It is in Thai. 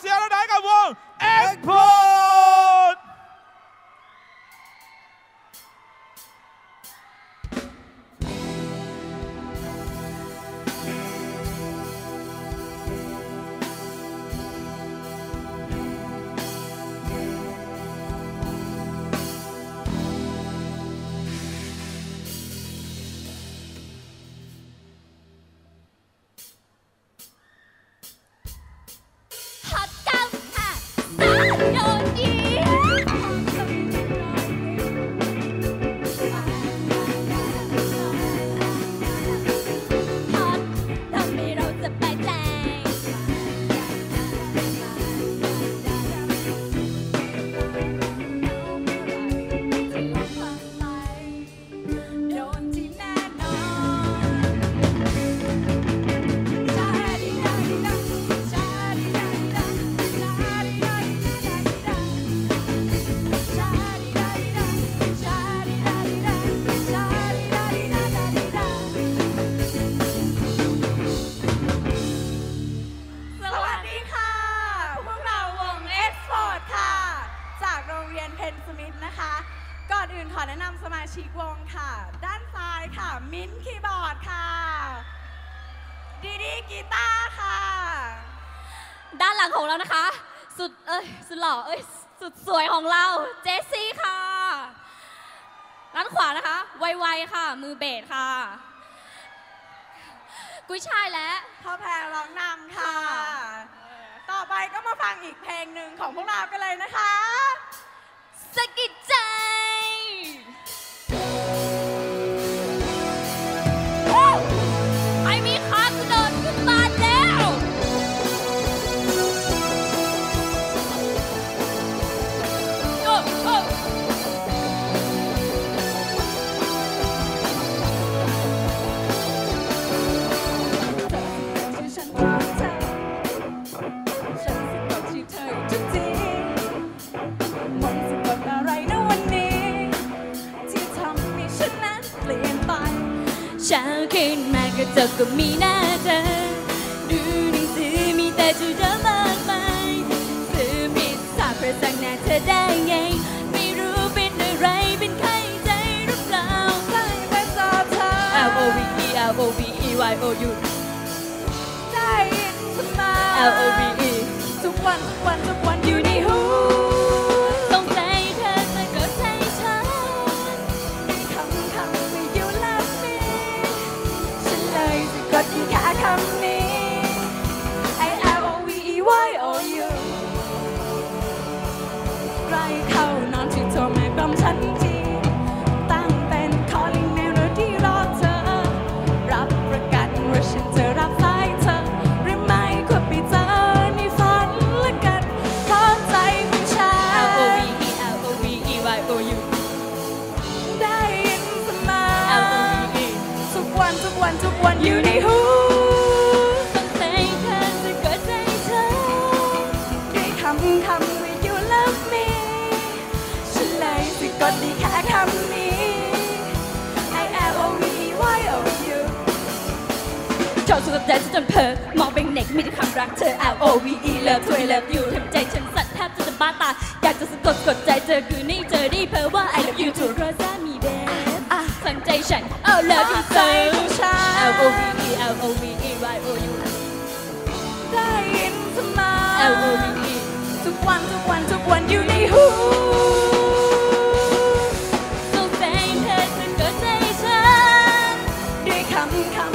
เสียงระดับกั อนอื่นขอแนะนำสมาชิกวงค่ะ ด้านซ้ายค่ะ มิ้นท์คีย์บอร์ดค่ะ ดีดีกีตาร์ค่ะ ด้านหลังของเรานะคะ สุดเอ้ยสุดหล่อเอ้ยสุดสวยของเราเจสซี่ค่ะ ด้านขวานะคะ ไวๆค่ะ มือเบสค่ะ กุ้ยช่ายและพ่อแพรร้องนำค่ะค่ะต่อไปก็มาฟังอีกเพลงหนึ่งของพวกเรากันเลยนะคะสะกิด เช้าขึ้นมากระจกก็มีหน้าเธอ ดูหนังสือมีแต่จุดมากมายซื้อพิดสาเพื่อสั่งหน้าเธอได้ไง ไม่รู้เป็นอะไรเป็นไข้ใจหรือเปล่าใกล้ไปเจอเธอ L O V E L O V E Y O U เข้านอนที่โทรมากล่อมฉันทีตั้งเป็น calling melody รอเธอ รับประกันว่าฉันจะรับสายเธอหรือไม่ก็ไปเจอในฝันละกันเพราะใจของฉั L O น V E L O V E Y O U ได้ยินเสมอ L O V E ทุกวันทุกวันทุกวันอยู่ในหูต้องใจเธอแต่ก็ใจฉันด้วยคำคำ อบสุดใจฉันจนเพอมองเป็นเน็กมีแต่คำรักเธอ L O V E เลิฟถวยเลิฟอยู่ทำใจฉันสั่นแทบจะจะบ้าตายอยากจะสะกดกดใจเจอคือนี่เจอได้เพอว่า I love you to รอซามีเบสสั่งใจฉัน Oh love you ใจ so ของฉัน L O V E L O V E Y O U ได้ยินเสมอ L O V E ทุกวันทุกวันทุกวันอยู่ในหูต้องใจเธอแต่ก็ใจฉันด้วยคำคำ